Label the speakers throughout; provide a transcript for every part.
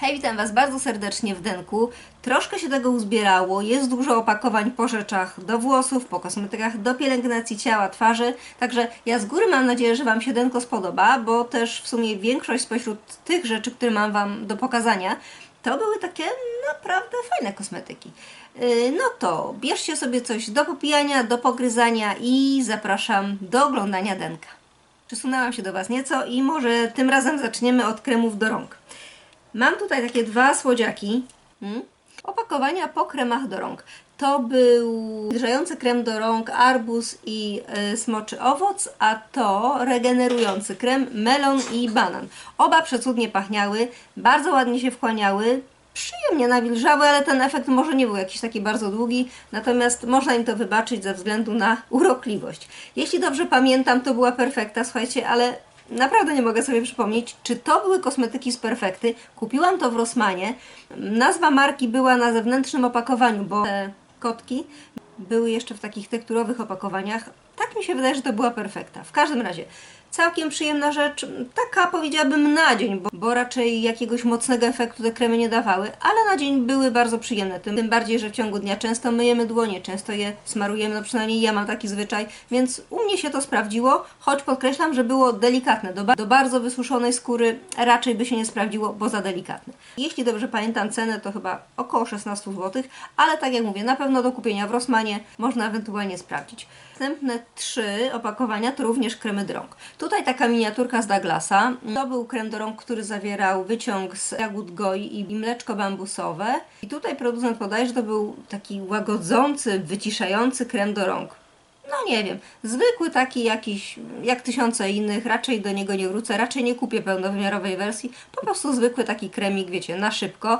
Speaker 1: Hej, witam Was bardzo serdecznie w Denku. Troszkę się tego uzbierało, jest dużo opakowań po rzeczach do włosów, po kosmetykach, do pielęgnacji ciała, twarzy. Także ja z góry mam nadzieję, że Wam się Denko spodoba, bo też w sumie większość spośród tych rzeczy, które mam Wam do pokazania, to były takie naprawdę fajne kosmetyki. Yy, No to bierzcie sobie coś do popijania, do pogryzania i zapraszam do oglądania Denka. Przesunęłam się do Was nieco i może tym razem zaczniemy od kremów do rąk. Mam tutaj takie dwa słodziaki. Hmm? Opakowania po kremach do rąk. To był drżający krem do rąk arbuz i y, smoczy owoc, a to regenerujący krem melon i banan. Oba przecudnie pachniały, bardzo ładnie się wchłaniały, przyjemnie nawilżały, ale ten efekt może nie był jakiś taki bardzo długi, natomiast można im to wybaczyć ze względu na urokliwość. Jeśli dobrze pamiętam, to była perfekta, słuchajcie, ale Naprawdę nie mogę sobie przypomnieć, czy to były kosmetyki z Perfekty. Kupiłam to w Rossmanie. Nazwa marki była na zewnętrznym opakowaniu, bo te kotki były jeszcze w takich tekturowych opakowaniach. Tak mi się wydaje, że to była Perfekta. W każdym razie, całkiem przyjemna rzecz. Taka powiedziałabym na dzień, bo, bo raczej jakiegoś mocnego efektu te kremy nie dawały, ale na dzień były bardzo przyjemne. Tym, tym bardziej, że w ciągu dnia często myjemy dłonie, często je smarujemy, no przynajmniej ja mam taki zwyczaj, więc u mnie się to sprawdziło, choć podkreślam, że było delikatne. Do, ba- do bardzo wysuszonej skóry raczej by się nie sprawdziło, bo za delikatne. Jeśli dobrze pamiętam cenę, to chyba około 16 zł, ale tak jak mówię, na pewno do kupienia w Rossmanie można ewentualnie sprawdzić. Następne trzy opakowania to również kremy do rąk. Tutaj taka miniaturka z Douglasa. To był krem do rąk, który zawierał wyciąg z jagód goi i mleczko bambusowe. I tutaj producent podaje, że to był taki łagodzący, wyciszający krem do rąk. No nie wiem, zwykły taki jakiś, jak tysiące innych, raczej do niego nie wrócę, raczej nie kupię pełnowymiarowej wersji, po prostu zwykły taki kremik, wiecie, na szybko.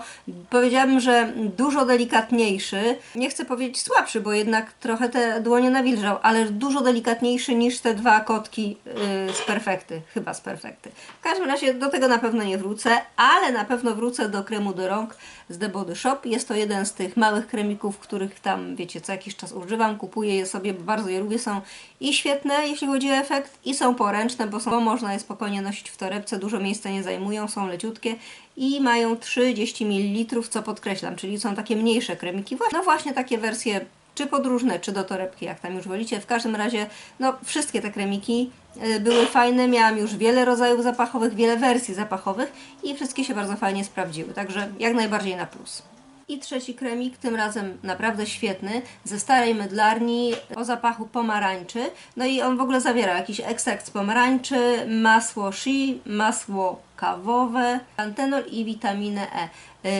Speaker 1: Powiedziałabym, że dużo delikatniejszy, nie chcę powiedzieć słabszy, bo jednak trochę te dłonie nawilżał, ale dużo delikatniejszy niż te dwa kotki yy, z Perfekty, chyba z Perfekty. W każdym razie do tego na pewno nie wrócę, ale na pewno wrócę do kremu do rąk z The Body Shop. Jest to jeden z tych małych kremików, których tam, wiecie, co jakiś czas używam, kupuję je sobie, bardzo lubię. Są i świetne, jeśli chodzi o efekt, i są poręczne, bo, są, bo można je spokojnie nosić w torebce, dużo miejsca nie zajmują, są leciutkie i mają 30 ml, co podkreślam, czyli są takie mniejsze kremiki. No właśnie takie wersje czy podróżne, czy do torebki, jak tam już wolicie. W każdym razie, no wszystkie te kremiki y, były fajne, miałam już wiele rodzajów zapachowych, wiele wersji zapachowych i wszystkie się bardzo fajnie sprawdziły, także jak najbardziej na plus. I trzeci kremik, tym razem naprawdę świetny, ze starej mydlarni o zapachu pomarańczy. No i on w ogóle zawiera jakiś ekstrakt z pomarańczy, masło shea, masło kawowe, pantenol i witaminę E.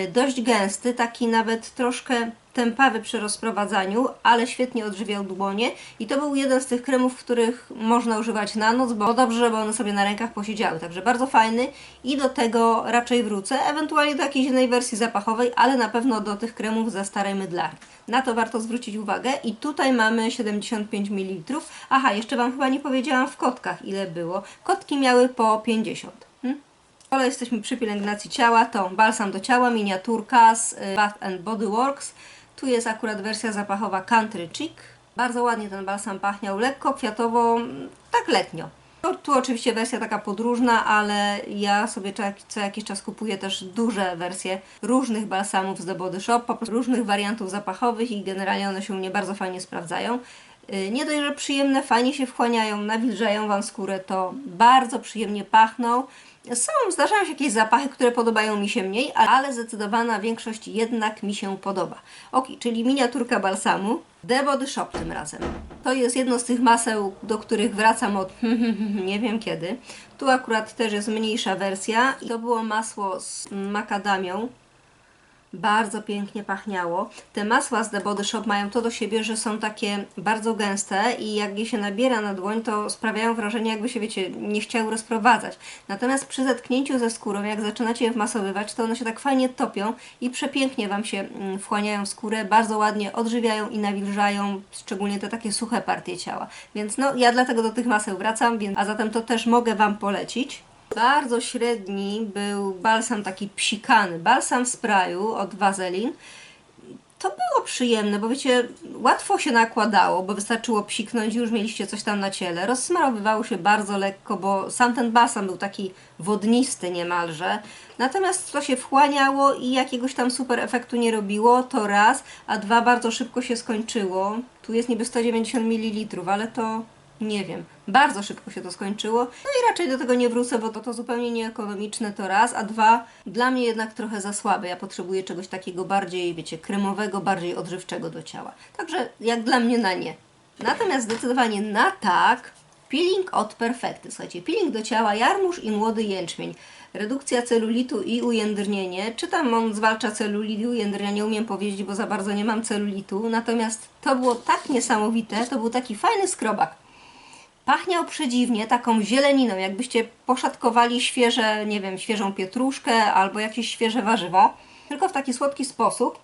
Speaker 1: Y, Dość gęsty, taki nawet troszkę tępawy przy rozprowadzaniu, ale świetnie odżywiał dłonie i to był jeden z tych kremów, których można używać na noc, bo dobrze, żeby one sobie na rękach posiedziały, także bardzo fajny i do tego raczej wrócę, ewentualnie do jakiejś innej wersji zapachowej, ale na pewno do tych kremów ze starej mydlarni. Na to warto zwrócić uwagę i tutaj mamy 75 ml. Aha, jeszcze Wam chyba nie powiedziałam w kotkach ile było. Kotki miały po 50. Hmm? Skoro jesteśmy przy pielęgnacji ciała, to balsam do ciała, miniaturka z y, Bath and Body Works. Tu jest akurat wersja zapachowa Country Chic. Bardzo ładnie ten balsam pachniał, lekko kwiatowo, tak letnio. Tu, tu oczywiście wersja taka podróżna, ale ja sobie co jakiś czas kupuję też duże wersje różnych balsamów z The Body Shop, po prostu różnych wariantów zapachowych i generalnie one się u mnie bardzo fajnie sprawdzają. Y, Nie dość, że przyjemne, fajnie się wchłaniają, nawilżają Wam skórę, to bardzo przyjemnie pachną. Są, zdarzają się jakieś zapachy, które podobają mi się mniej, ale zdecydowana większość jednak mi się podoba. Ok, czyli miniaturka balsamu. The Body Shop tym razem. To jest jedno z tych maseł, do których wracam od nie wiem kiedy. Tu akurat też jest mniejsza wersja. I to było masło z makadamią. Bardzo pięknie pachniało. Te masła z The Body Shop mają to do siebie, że są takie bardzo gęste i jak je się nabiera na dłoń, to sprawiają wrażenie, jakby się, wiecie, nie chciały rozprowadzać. Natomiast przy zetknięciu ze skórą, jak zaczynacie je wmasowywać, to one się tak fajnie topią i przepięknie Wam się mm, wchłaniają w skórę, bardzo ładnie odżywiają i nawilżają, szczególnie te takie suche partie ciała. Więc no, ja dlatego do tych maseł wracam, więc, a zatem to też mogę Wam polecić. Bardzo średni był balsam taki psikany, balsam w sprayu od Vaseline. to było przyjemne, bo wiecie, łatwo się nakładało, bo wystarczyło psiknąć i już mieliście coś tam na ciele. Rozsmarowywało się bardzo lekko, bo sam ten balsam był taki wodnisty niemalże. Natomiast to się wchłaniało i jakiegoś tam super efektu nie robiło, to raz, a dwa bardzo szybko się skończyło. Tu jest niby 190 ml, ale to nie wiem. Bardzo szybko się to skończyło. No i raczej do tego nie wrócę, bo to, to zupełnie nieekonomiczne to raz, a dwa, dla mnie jednak trochę za słabe. Ja potrzebuję czegoś takiego bardziej, wiecie, kremowego, bardziej odżywczego do ciała. Także jak dla mnie na nie. Natomiast zdecydowanie na tak, peeling od Perfekty. Słuchajcie, peeling do ciała, jarmuż i młody jęczmień. Redukcja celulitu i ujędrnienie. Czy tam on zwalcza celulit i ujędrnienie, nie umiem powiedzieć, bo za bardzo nie mam celulitu. Natomiast to było tak niesamowite, to był taki fajny skrobak. Pachniał przedziwnie, taką zieleniną, jakbyście poszatkowali świeże, nie wiem, świeżą pietruszkę albo jakieś świeże warzywa, tylko w taki słodki sposób.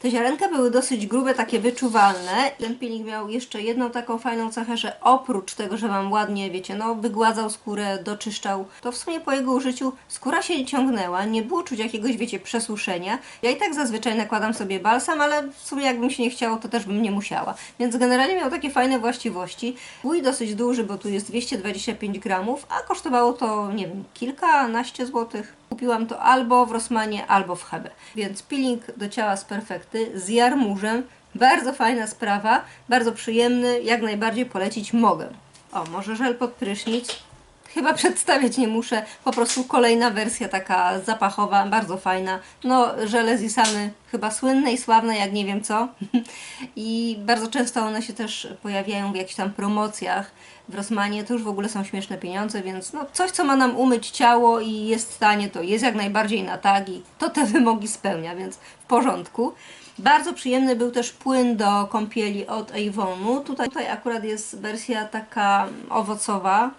Speaker 1: Te ziarenka były dosyć grube, takie wyczuwalne. Ten peeling miał jeszcze jedną taką fajną cechę, że oprócz tego, że Wam ładnie, wiecie, no wygładzał skórę, doczyszczał, to w sumie po jego użyciu skóra się ciągnęła, nie było czuć jakiegoś, wiecie, przesuszenia. Ja i tak zazwyczaj nakładam sobie balsam, ale w sumie jakbym się nie chciało, to też bym nie musiała. Więc generalnie miał takie fajne właściwości. Był dosyć duży, bo tu jest 225 gramów, a kosztowało to, nie wiem, kilkanaście złotych. Kupiłam to albo w Rossmanie, albo w Hebe. Więc peeling do ciała z perfekty z jarmużem. Bardzo fajna sprawa, bardzo przyjemny, jak najbardziej polecić mogę. O, może żel pod prysznic. Chyba przedstawiać nie muszę, po prostu kolejna wersja taka zapachowa, bardzo fajna. No, żele z Isany chyba słynne i sławne jak nie wiem co. I bardzo często one się też pojawiają w jakichś tam promocjach w Rossmanie. To już w ogóle są śmieszne pieniądze, więc no, coś co ma nam umyć ciało i jest tanie, to jest jak najbardziej na tagi. To te wymogi spełnia, więc w porządku. Bardzo przyjemny był też płyn do kąpieli od Avonu. Tutaj, tutaj akurat jest wersja taka owocowa,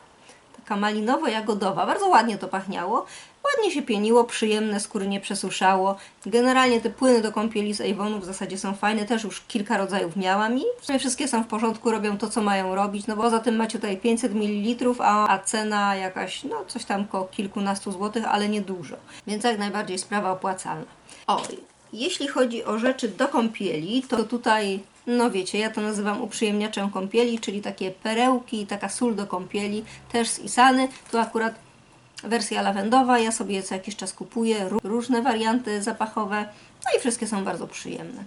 Speaker 1: taka malinowo-jagodowa. Bardzo ładnie to pachniało. Ładnie się pieniło, przyjemne, skóry nie przesuszało. Generalnie te płyny do kąpieli z Avonu w zasadzie są fajne, też już kilka rodzajów miałam i w sumie wszystkie są w porządku, robią to, co mają robić. No bo poza tym macie tutaj 500 ml, a, a cena jakaś, no coś tam koło kilkunastu złotych, ale nie dużo. Więc jak najbardziej sprawa opłacalna. O, jeśli chodzi o rzeczy do kąpieli, to tutaj, no wiecie, ja to nazywam uprzyjemniaczem kąpieli, czyli takie perełki, taka sól do kąpieli, też z Isany. Tu akurat wersja lawendowa, ja sobie co jakiś czas kupuję, ró- różne warianty zapachowe, no i wszystkie są bardzo przyjemne.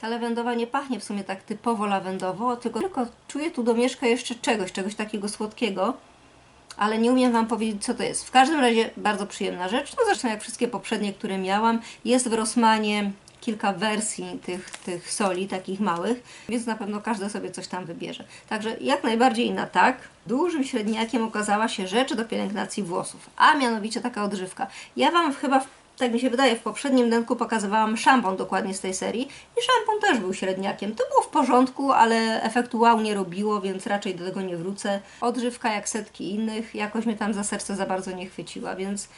Speaker 1: Ta lawendowa nie pachnie w sumie tak typowo lawendowo, tylko, tylko czuję tu domieszka jeszcze czegoś, czegoś takiego słodkiego, ale nie umiem Wam powiedzieć, co to jest. W każdym razie bardzo przyjemna rzecz. No zresztą jak wszystkie poprzednie, które miałam. Jest w Rossmanie kilka wersji tych, tych soli, takich małych, więc na pewno każdy sobie coś tam wybierze. Także jak najbardziej na tak. Dużym średniakiem okazała się rzecz do pielęgnacji włosów, a mianowicie taka odżywka. Ja Wam chyba w tak mi się wydaje, w poprzednim denku pokazywałam szampon dokładnie z tej serii i szampon też był średniakiem. To było w porządku, ale efektu wow nie robiło, więc raczej do tego nie wrócę. Odżywka jak setki innych jakoś mnie tam za serce za bardzo nie chwyciła, więc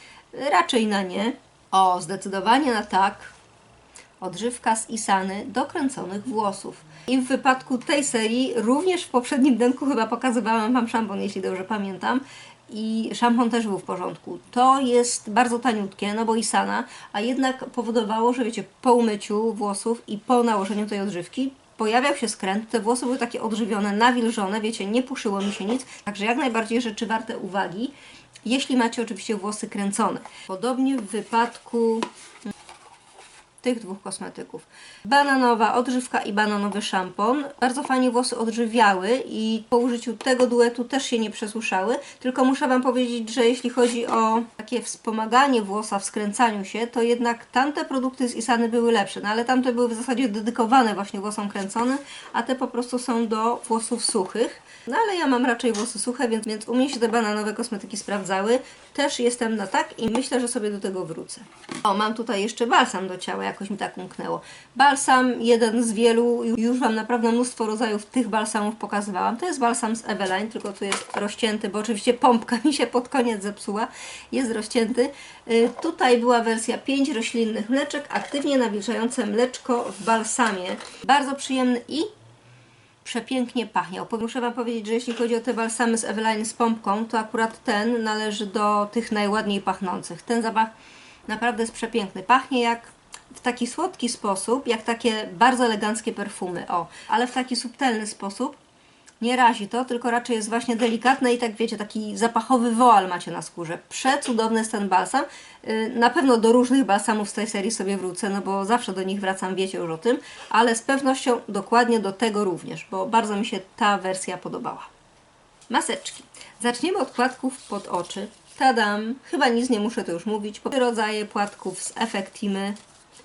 Speaker 1: raczej na nie. O, zdecydowanie na tak. Odżywka z Isany do kręconych włosów. I w wypadku tej serii, również w poprzednim denku chyba pokazywałam Wam szampon, jeśli dobrze pamiętam. I szampon też był w porządku. To jest bardzo taniutkie, no bo Isana, a jednak powodowało, że wiecie, po umyciu włosów i po nałożeniu tej odżywki pojawiał się skręt, te włosy były takie odżywione, nawilżone, wiecie, nie puszyło mi się nic, także jak najbardziej rzeczy warte uwagi, jeśli macie oczywiście włosy kręcone. Podobnie w wypadku tych dwóch kosmetyków. Bananowa odżywka i bananowy szampon. Bardzo fajnie włosy odżywiały i po użyciu tego duetu też się nie przesuszały, tylko muszę Wam powiedzieć, że jeśli chodzi o takie wspomaganie włosa w skręcaniu się, to jednak tamte produkty z Isany były lepsze, no ale tamte były w zasadzie dedykowane właśnie włosom kręconym, a te po prostu są do włosów suchych. No ale ja mam raczej włosy suche, więc, więc u mnie się te bananowe kosmetyki sprawdzały. Też jestem na tak i myślę, że sobie do tego wrócę. O, mam tutaj jeszcze balsam do ciała, jakoś mi tak umknęło. Balsam, jeden z wielu, już Wam naprawdę mnóstwo rodzajów tych balsamów pokazywałam. To jest balsam z Eveline, tylko tu jest rozcięty, bo oczywiście pompka mi się pod koniec zepsuła. Jest rozcięty. Y, tutaj była wersja 5 roślinnych mleczek, aktywnie nawilżające mleczko w balsamie. Bardzo przyjemny i przepięknie pachniał. Muszę Wam powiedzieć, że jeśli chodzi o te balsamy z Eveline z pompką, to akurat ten należy do tych najładniej pachnących. Ten zapach naprawdę jest przepiękny. Pachnie jak w taki słodki sposób, jak takie bardzo eleganckie perfumy, o, ale w taki subtelny sposób. Nie razi to, tylko raczej jest właśnie delikatne i tak wiecie, taki zapachowy woal macie na skórze. Przecudowny jest ten balsam. Yy, Na pewno do różnych balsamów z tej serii sobie wrócę, no bo zawsze do nich wracam, wiecie już o tym, ale z pewnością dokładnie do tego również, bo bardzo mi się ta wersja podobała. Maseczki. Zaczniemy od płatków pod oczy. Tadam! Chyba nic nie muszę tu już mówić. Po rodzaje płatków z Effectimy.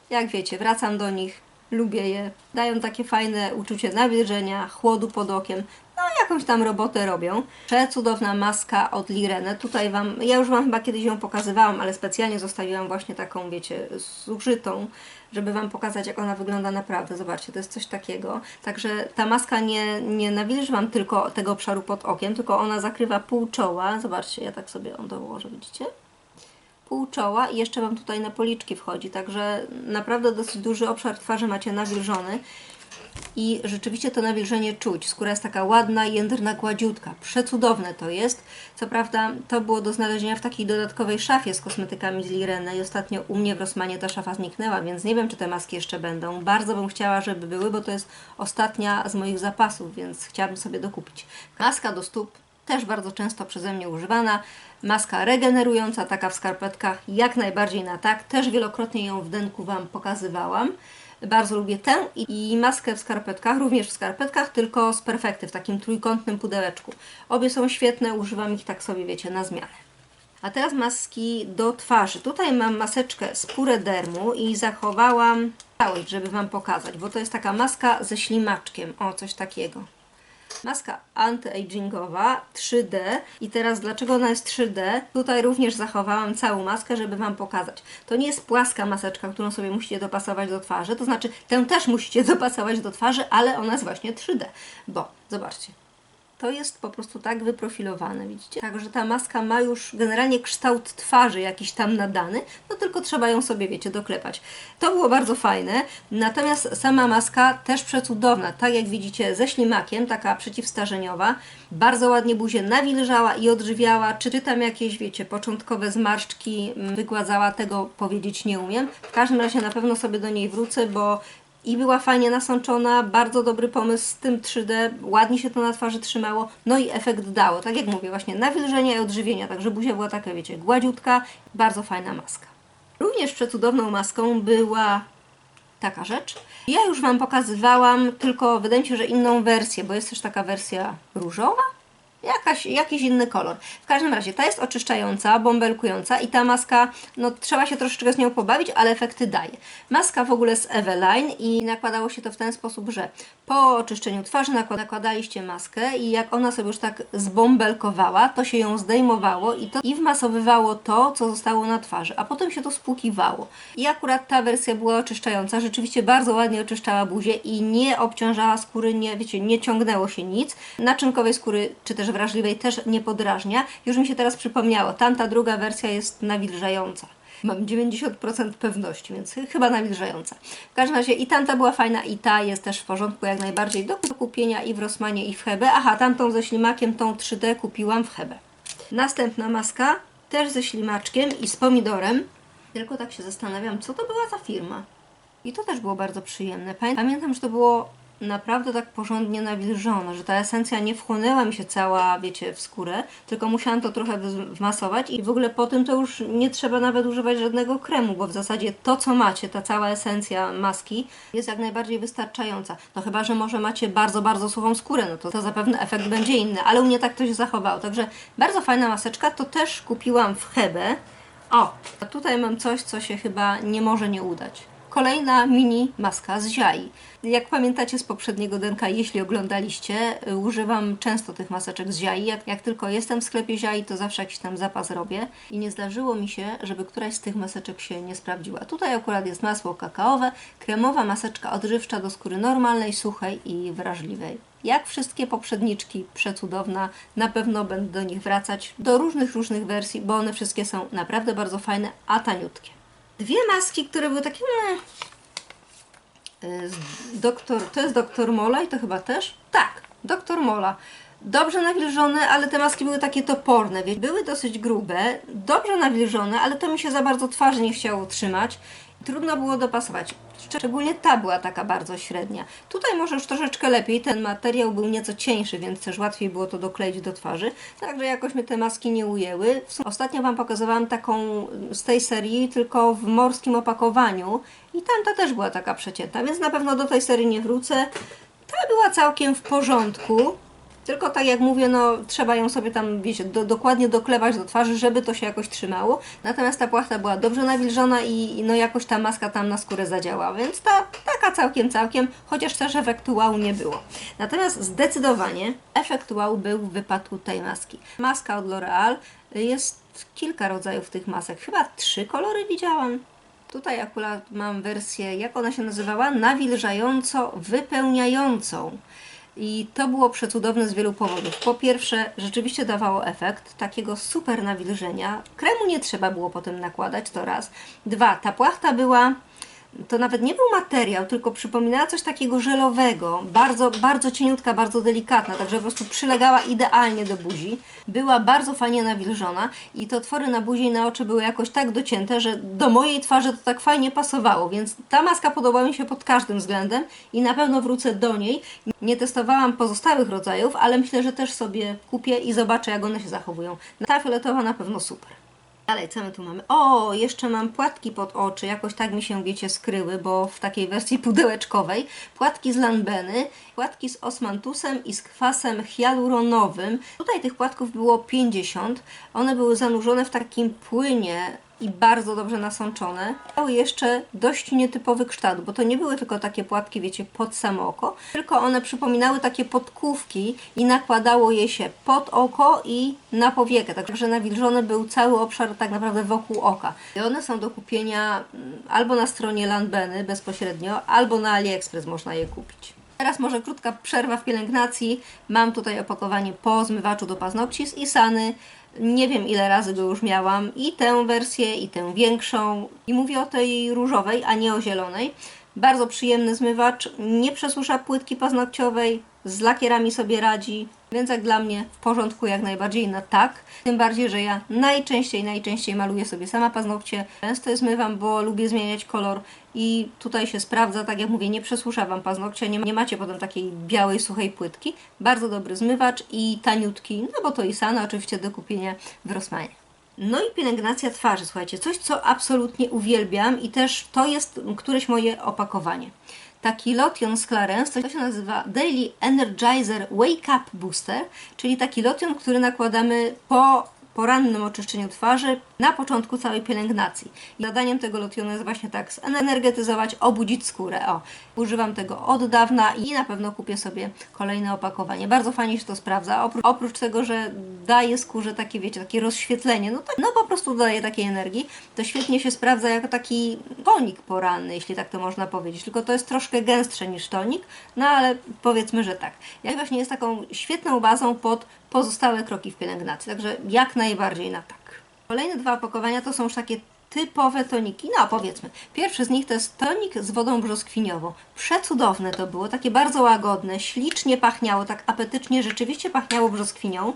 Speaker 1: Jak wiecie, wracam do nich, lubię je. Dają takie fajne uczucie nawilżenia, chłodu pod okiem. No, jakąś tam robotę robią. Przecudowna maska od Lirene. Tutaj Wam, ja już Wam chyba kiedyś ją pokazywałam, ale specjalnie zostawiłam właśnie taką, wiecie, zużytą, żeby Wam pokazać, jak ona wygląda naprawdę. Zobaczcie, to jest coś takiego. Także ta maska nie, nie nawilży Wam tylko tego obszaru pod okiem, tylko ona zakrywa pół czoła. Zobaczcie, ja tak sobie ją dołożę, widzicie? pół czoła i jeszcze Wam tutaj na policzki wchodzi, także naprawdę dosyć duży obszar twarzy macie nawilżony i rzeczywiście to nawilżenie czuć. Skóra jest taka ładna, jędrna, gładziutka. Przecudowne to jest. Co prawda to było do znalezienia w takiej dodatkowej szafie z kosmetykami z Lirene i ostatnio u mnie w Rosmanie ta szafa zniknęła, więc nie wiem, czy te maski jeszcze będą. Bardzo bym chciała, żeby były, bo to jest ostatnia z moich zapasów, więc chciałabym sobie dokupić. Maska do stóp też bardzo często przeze mnie używana. Maska regenerująca, taka w skarpetkach, jak najbardziej na tak. Też wielokrotnie ją w denku Wam pokazywałam. Bardzo lubię tę i, maskę w skarpetkach, również w skarpetkach, tylko z perfekty, w takim trójkątnym pudełeczku. Obie są świetne, używam ich tak sobie, wiecie, na zmianę. A teraz maski do twarzy. Tutaj mam maseczkę z Puredermu i zachowałam całość, żeby Wam pokazać, bo to jest taka maska ze ślimaczkiem. O, coś takiego. Maska anti-agingowa 3D i teraz dlaczego ona jest 3D? Tutaj również zachowałam całą maskę, żeby Wam pokazać. To nie jest płaska maseczka, którą sobie musicie dopasować do twarzy, to znaczy tę też musicie dopasować do twarzy, ale ona jest właśnie 3D, bo zobaczcie, to jest po prostu tak wyprofilowane, widzicie? Także ta maska ma już generalnie kształt twarzy jakiś tam nadany, no tylko trzeba ją sobie, wiecie, doklepać. To było bardzo fajne, natomiast sama maska też przecudowna, tak jak widzicie ze ślimakiem, taka przeciwstarzeniowa, bardzo ładnie buzię nawilżała i odżywiała, czy tam jakieś, wiecie, początkowe zmarszczki mm, wygładzała, tego powiedzieć nie umiem. W każdym razie na pewno sobie do niej wrócę, bo i była fajnie nasączona, bardzo dobry pomysł z tym 3D, ładnie się to na twarzy trzymało, no i efekt dało, tak jak mówię, właśnie nawilżenia i odżywienia, także buzia była taka, wiecie, gładziutka, bardzo fajna maska. Również przecudowną maską była taka rzecz. Ja już Wam pokazywałam, tylko wydaje mi się, że inną wersję, bo jest też taka wersja różowa, Jakaś, jakiś inny kolor. W każdym razie ta jest oczyszczająca, bąbelkująca i ta maska, no trzeba się troszeczkę z nią pobawić, ale efekty daje. Maska w ogóle z Eveline i nakładało się to w ten sposób, że po oczyszczeniu twarzy nakład- nakładaliście maskę i jak ona sobie już tak zbąbelkowała, to się ją zdejmowało i to i wmasowywało to, co zostało na twarzy, a potem się to spłukiwało. I akurat ta wersja była oczyszczająca, rzeczywiście bardzo ładnie oczyszczała buzię i nie obciążała skóry, nie, wiecie, nie ciągnęło się nic. Naczynkowej skóry, czy też wrażliwej też nie podrażnia. Już mi się teraz przypomniało, tamta druga wersja jest nawilżająca. Mam 90% pewności, więc ch- chyba nawilżająca. W każdym razie i tamta była fajna, i ta jest też w porządku, jak najbardziej do kupienia i w Rosmanie, i w Hebe. Aha, tamtą ze ślimakiem, tą 3D kupiłam w Hebe. Następna maska, też ze ślimaczkiem i z pomidorem. Tylko tak się zastanawiam, co to była za firma. I to też było bardzo przyjemne. Pamię- Pamiętam, że to było naprawdę tak porządnie nawilżone, że ta esencja nie wchłonęła mi się cała, wiecie, w skórę, tylko musiałam to trochę wmasować i w ogóle po tym to już nie trzeba nawet używać żadnego kremu, bo w zasadzie to, co macie, ta cała esencja maski jest jak najbardziej wystarczająca. No chyba, że może macie bardzo, bardzo suchą skórę, no to, to zapewne efekt będzie inny, ale u mnie tak to się zachowało. Także bardzo fajna maseczka, to też kupiłam w Hebe. O, a tutaj mam coś, co się chyba nie może nie udać. Kolejna mini maska z Ziai. Jak pamiętacie z poprzedniego denka, jeśli oglądaliście, używam często tych maseczek z Ziai. Jak, jak tylko jestem w sklepie Ziai, to zawsze jakiś tam zapas robię. I nie zdarzyło mi się, żeby któraś z tych maseczek się nie sprawdziła. Tutaj akurat jest masło kakaowe, kremowa maseczka odżywcza do skóry normalnej, suchej i wrażliwej. Jak wszystkie poprzedniczki, przecudowna, na pewno będę do nich wracać do różnych, różnych wersji, bo one wszystkie są naprawdę bardzo fajne, a taniutkie. Dwie maski, które były takie... y, Doktor, to jest doktor Mola i to chyba też? Tak, doktor Mola. Dobrze nawilżone, ale te maski były takie toporne. wie- Były dosyć grube, dobrze nawilżone, ale to mi się za bardzo twarzy nie chciało trzymać. Trudno było dopasować. Szczególnie ta była taka bardzo średnia. Tutaj może już troszeczkę lepiej, ten materiał był nieco cieńszy, więc też łatwiej było to dokleić do twarzy. Także jakoś mnie te maski nie ujęły. Ostatnio Wam pokazywałam taką z tej serii, tylko w morskim opakowaniu i tamta też była taka przeciętna, więc na pewno do tej serii nie wrócę. Ta była całkiem w porządku. Tylko tak jak mówię, no trzeba ją sobie tam, wiecie, do, dokładnie doklewać do twarzy, żeby to się jakoś trzymało. Natomiast ta płachta była dobrze nawilżona i no jakoś ta maska tam na skórę zadziałała, więc ta taka całkiem, całkiem, chociaż też efektu wow nie było. Natomiast zdecydowanie efekt wow był w wypadku tej maski. Maska od L'Oreal jest kilka rodzajów tych masek, chyba trzy kolory widziałam. Tutaj akurat mam wersję, jak ona się nazywała? Nawilżająco wypełniającą. I to było przecudowne z wielu powodów. Po pierwsze, rzeczywiście dawało efekt takiego super nawilżenia. Kremu nie trzeba było potem nakładać, to raz. Dwa, ta płachta była to nawet nie był materiał, tylko przypominała coś takiego żelowego, bardzo, bardzo cieniutka, bardzo delikatna, także po prostu przylegała idealnie do buzi. Była bardzo fajnie nawilżona i te otwory na buzi i na oczy były jakoś tak docięte, że do mojej twarzy to tak fajnie pasowało, więc ta maska podoba mi się pod każdym względem i na pewno wrócę do niej. Nie testowałam pozostałych rodzajów, ale myślę, że też sobie kupię i zobaczę, jak one się zachowują. Ta fioletowa na pewno super. Dalej, co my tu mamy? O, jeszcze mam płatki pod oczy. Jakoś tak mi się, wiecie, skryły, bo w takiej wersji pudełeczkowej. Płatki z Lanbeny, płatki z osmantusem i z kwasem hialuronowym. Tutaj tych płatków było 50. One były zanurzone w takim płynie i bardzo dobrze nasączone. Miały jeszcze dość nietypowy kształt, bo to nie były tylko takie płatki, wiecie, pod samo oko, tylko one przypominały takie podkówki i nakładało je się pod oko i na powiekę, także nawilżony był cały obszar tak naprawdę wokół oka. I one są do kupienia mm, albo na stronie Lanbeny bezpośrednio, albo na AliExpress można je kupić. Teraz może krótka przerwa w pielęgnacji. Mam tutaj opakowanie po zmywaczu do paznokci z Isany. Nie wiem ile razy go już miałam. I tę wersję, i tę większą. I mówię o tej różowej, a nie o zielonej. Bardzo przyjemny zmywacz. Nie przesusza płytki paznokciowej. Z lakierami sobie radzi. Więc jak dla mnie w porządku jak najbardziej na tak. Tym bardziej, że ja najczęściej, najczęściej maluję sobie sama paznokcie. Często je zmywam, bo lubię zmieniać kolor i tutaj się sprawdza, tak jak mówię, nie przesusza Wam paznokcia, nie, nie macie potem takiej białej, suchej płytki. Bardzo dobry zmywacz i taniutki, no bo to i sana oczywiście do kupienia w Rossmanie. No i pielęgnacja twarzy, słuchajcie, coś co absolutnie uwielbiam i też to jest któreś moje opakowanie. Taki lotion z Clarence, to się nazywa Daily Energizer Wake Up Booster, czyli taki lotion, który nakładamy po porannym oczyszczeniu twarzy na początku całej pielęgnacji. Zadaniem tego lotionu jest właśnie tak zenergetyzować, obudzić skórę. O, używam tego od dawna i na pewno kupię sobie kolejne opakowanie. Bardzo fajnie się to sprawdza. Oprócz, oprócz tego, że daje skórze takie, wiecie, takie rozświetlenie, no, tak, no po prostu daje takiej energii, to świetnie się sprawdza jako taki tonik poranny, jeśli tak to można powiedzieć. Tylko to jest troszkę gęstsze niż tonik, no ale powiedzmy, że tak. Jak właśnie jest taką świetną bazą pod pozostałe kroki w pielęgnacji. Także jak najbardziej na tak. Kolejne dwa opakowania to są już takie typowe toniki. No powiedzmy, pierwszy z nich to jest tonik z wodą brzoskwiniową. Przecudowne to było, takie bardzo łagodne, ślicznie pachniało, tak apetycznie, rzeczywiście pachniało brzoskwinią.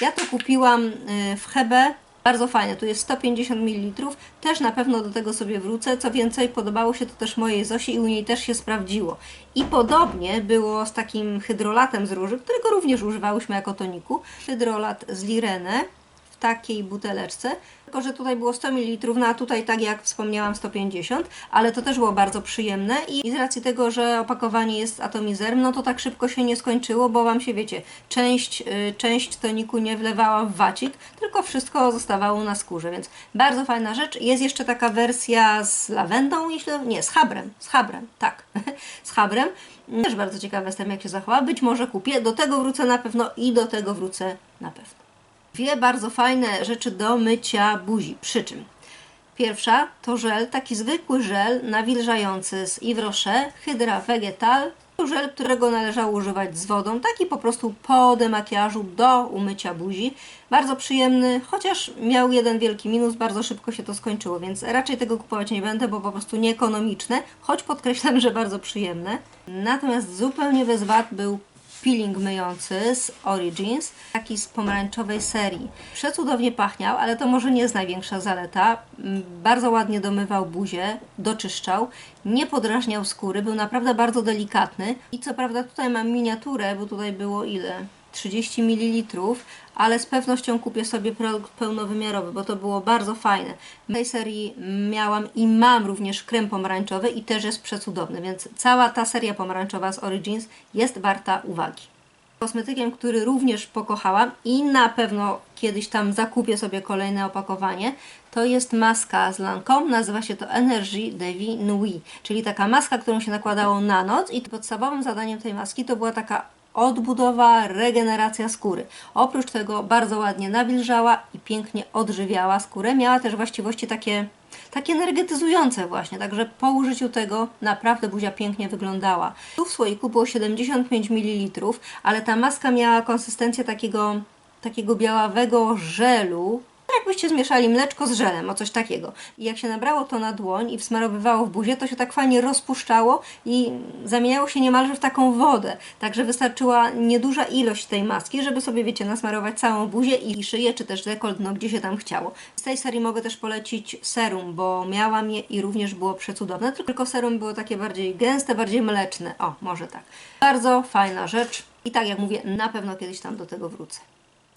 Speaker 1: Ja to kupiłam y, w Hebe. Bardzo fajne, tu jest 150 ml. Też na pewno do tego sobie wrócę. Co więcej, podobało się to też mojej Zosi i u niej też się sprawdziło. I podobnie było z takim hydrolatem z róży, którego również używałyśmy jako toniku. Hydrolat z Lirene takiej buteleczce. Tylko, że tutaj było 100 ml, no a tutaj, tak jak wspomniałam, 150, ale to też było bardzo przyjemne i z racji tego, że opakowanie jest atomizerem, no to tak szybko się nie skończyło, bo Wam się, wiecie, część, y, część toniku nie wlewała w wacik, tylko wszystko zostawało na skórze, więc bardzo fajna rzecz. Jest jeszcze taka wersja z lawendą, jeśli... nie, z habrem, z habrem, tak, z habrem. Też bardzo ciekawa jestem, jak się zachowa. Być może kupię, do tego wrócę na pewno i do tego wrócę na pewno dwie bardzo fajne rzeczy do mycia buzi. Przy czym pierwsza to żel, taki zwykły żel nawilżający z Yves Rocher Hydra Vegetal. To żel, którego należało używać z wodą, taki po prostu po demakiażu do umycia buzi. Bardzo przyjemny, chociaż miał jeden wielki minus, bardzo szybko się to skończyło, więc raczej tego kupować nie będę, bo po prostu nieekonomiczne, choć podkreślam, że bardzo przyjemne. Natomiast zupełnie bez wad był peeling myjący z Origins, taki z pomarańczowej serii. Przecudownie pachniał, ale to może nie jest największa zaleta. Mm, Bardzo ładnie domywał buzię, doczyszczał, nie podrażniał skóry, był naprawdę bardzo delikatny. I co prawda tutaj mam miniaturę, bo tutaj było ile? 30 ml, ale z pewnością kupię sobie produkt pełnowymiarowy, bo to było bardzo fajne. W tej serii miałam i mam również krem pomarańczowy i też jest przecudowny, więc cała ta seria pomarańczowa z Origins jest warta uwagi. Kosmetykiem, który również pokochałam i na pewno kiedyś tam zakupię sobie kolejne opakowanie, to jest maska z Lancome, nazywa się to Energy de Vie Nuit, czyli taka maska, którą się nakładało na noc i podstawowym zadaniem tej maski to była taka odbudowa, regeneracja skóry. Oprócz tego bardzo ładnie nawilżała i pięknie odżywiała skórę. Miała też właściwości takie, takie energetyzujące właśnie, także po użyciu tego naprawdę buzia pięknie wyglądała. Tu w słoiku było 75 ml, ale ta maska miała konsystencję takiego, takiego białawego żelu, jakbyście zmieszali mleczko z żelem, o coś takiego. I jak się nabrało to na dłoń i wsmarowywało w buzię, to się tak fajnie rozpuszczało i zamieniało się niemalże w taką wodę. Także wystarczyła nieduża ilość tej maski, żeby sobie, wiecie, nasmarować całą buzię i szyję, czy też dekolt, no gdzie się tam chciało. Z tej serii mogę też polecić serum, bo miałam je i również było przecudowne, tylko serum było takie bardziej gęste, bardziej mleczne. O, może tak. Bardzo fajna rzecz. I tak jak mówię, na pewno kiedyś tam do tego wrócę.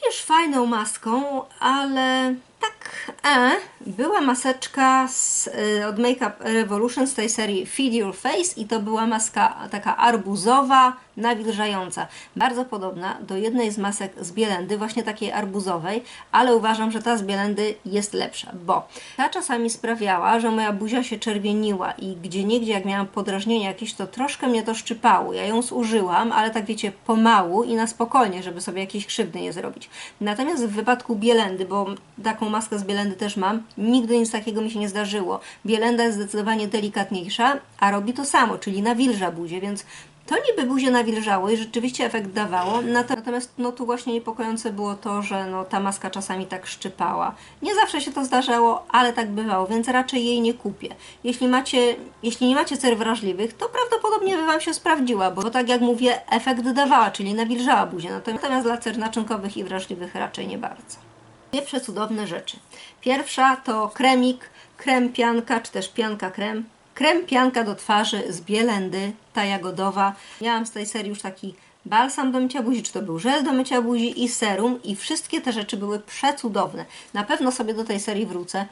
Speaker 1: Wiesz, fajną maską, ale tak, e, była maseczka z, y, od Makeup Revolution z tej serii Feed Your Face i to była maska taka arbuzowa, nawilżająca. Bardzo podobna do jednej z masek z Bielendy, właśnie takiej arbuzowej, ale uważam, że ta z Bielendy jest lepsza, bo ta czasami sprawiała, że moja buzia się czerwieniła i gdzie niegdzie jak miałam podrażnienie jakieś, to troszkę mnie to szczypało. Ja ją zużyłam, ale tak wiecie, pomału i na spokojnie, żeby sobie jakieś krzywdy nie zrobić. Natomiast w wypadku Bielendy, bo taką maskę z Bielendy też mam, nigdy nic takiego mi się nie zdarzyło. Bielenda jest zdecydowanie delikatniejsza, a robi to samo, czyli nawilża buzię, więc to niby buzię nawilżało i rzeczywiście efekt dawało, natomiast no tu właśnie niepokojące było to, że no, ta maska czasami tak szczypała. Nie zawsze się to zdarzało, ale tak bywało, więc raczej jej nie kupię. Jeśli, macie, jeśli nie macie cer wrażliwych, to prawdopodobnie by Wam się sprawdziła, bo tak jak mówię, efekt dawała, czyli nawilżała buzię, natomiast dla cer naczynkowych i wrażliwych raczej nie bardzo. Dwie przecudowne rzeczy. Pierwsza to kremik, krem pianka, czy też pianka krem. Krem pianka do twarzy z Bielendy, ta jagodowa. Miałam z tej serii już taki balsam do mycia buzi, czy to był żel do mycia buzi i serum i wszystkie te rzeczy były przecudowne. Na pewno sobie do tej serii wrócę.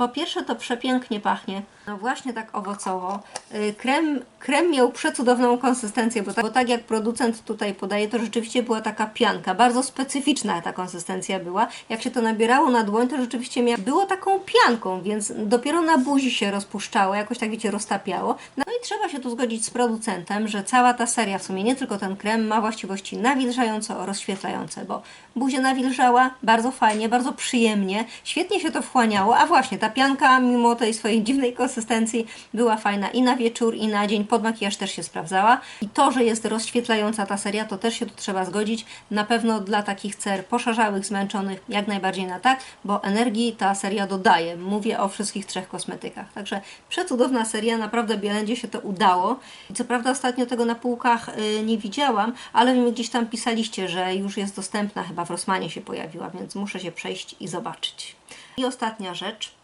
Speaker 1: Po pierwsze to przepięknie pachnie, no właśnie tak owocowo. Yy, Krem, krem miał przecudowną konsystencję, bo tak, bo tak jak producent tutaj podaje, to rzeczywiście była taka pianka. Bardzo specyficzna ta konsystencja była. Jak się to nabierało na dłoń, to rzeczywiście mia- było taką pianką, więc dopiero na buzi się rozpuszczało, jakoś tak wiecie, roztapiało. No i trzeba się tu zgodzić z producentem, że cała ta seria, w sumie nie tylko ten krem, ma właściwości nawilżająco-rozświetlające, bo buzię nawilżała bardzo fajnie, bardzo przyjemnie, świetnie się to wchłaniało, a właśnie ta pianka, mimo tej swojej dziwnej konsystencji, była fajna i na wieczór, i na dzień, pod makijaż też się sprawdzała. I to, że jest rozświetlająca ta seria, to też się tu trzeba zgodzić. Na pewno dla takich cer poszarzałych, zmęczonych, jak najbardziej na tak, bo energii ta seria dodaje. Mówię o wszystkich trzech kosmetykach. Także przecudowna seria, naprawdę Bielendzie się to udało. I co prawda ostatnio tego na półkach y, nie widziałam, ale mi gdzieś tam pisaliście, że już jest dostępna, chyba w Rosmanie się pojawiła, więc muszę się przejść i zobaczyć. I ostatnia rzecz.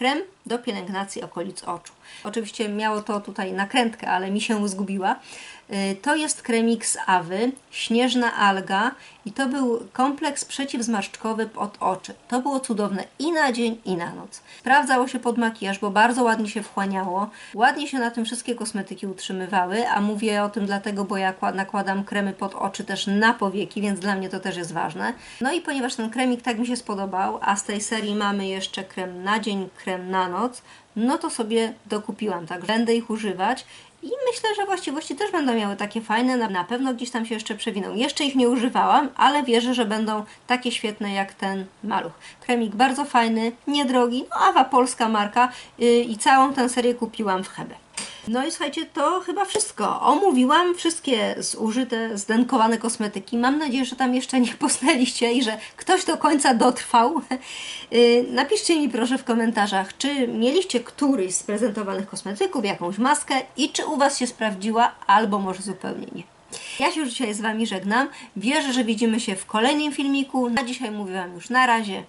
Speaker 1: Krem do pielęgnacji okolic oczu. Oczywiście miało to tutaj nakrętkę, ale mi się zgubiła. Y, To jest kremik z Awy, śnieżna alga i to był kompleks przeciwzmarszczkowy pod oczy. To było cudowne i na dzień, i na noc. Sprawdzało się pod makijaż, bo bardzo ładnie się wchłaniało. Ładnie się na tym wszystkie kosmetyki utrzymywały, a mówię o tym dlatego, bo ja kła- nakładam kremy pod oczy też na powieki, więc dla mnie to też jest ważne. No i ponieważ ten kremik tak mi się spodobał, a z tej serii mamy jeszcze krem na dzień, krem na noc, no to sobie dokupiłam, tak będę ich używać i myślę, że właściwości też będą miały takie fajne, na, pewno gdzieś tam się jeszcze przewiną. Jeszcze ich nie używałam, ale wierzę, że będą takie świetne jak ten maluch. Kremik bardzo fajny, niedrogi, no Awa polska marka yy, i całą tę serię kupiłam w Hebe. No i słuchajcie, to chyba wszystko. Omówiłam wszystkie zużyte, zdenkowane kosmetyki. Mam nadzieję, że tam jeszcze nie posnęliście i że ktoś do końca dotrwał. Yy, Napiszcie mi proszę w komentarzach, czy mieliście któryś z prezentowanych kosmetyków, jakąś maskę i czy u Was się sprawdziła, albo może zupełnie nie. Ja się już dzisiaj z Wami żegnam. Wierzę, że widzimy się w kolejnym filmiku. Na dzisiaj mówię Wam już na razie.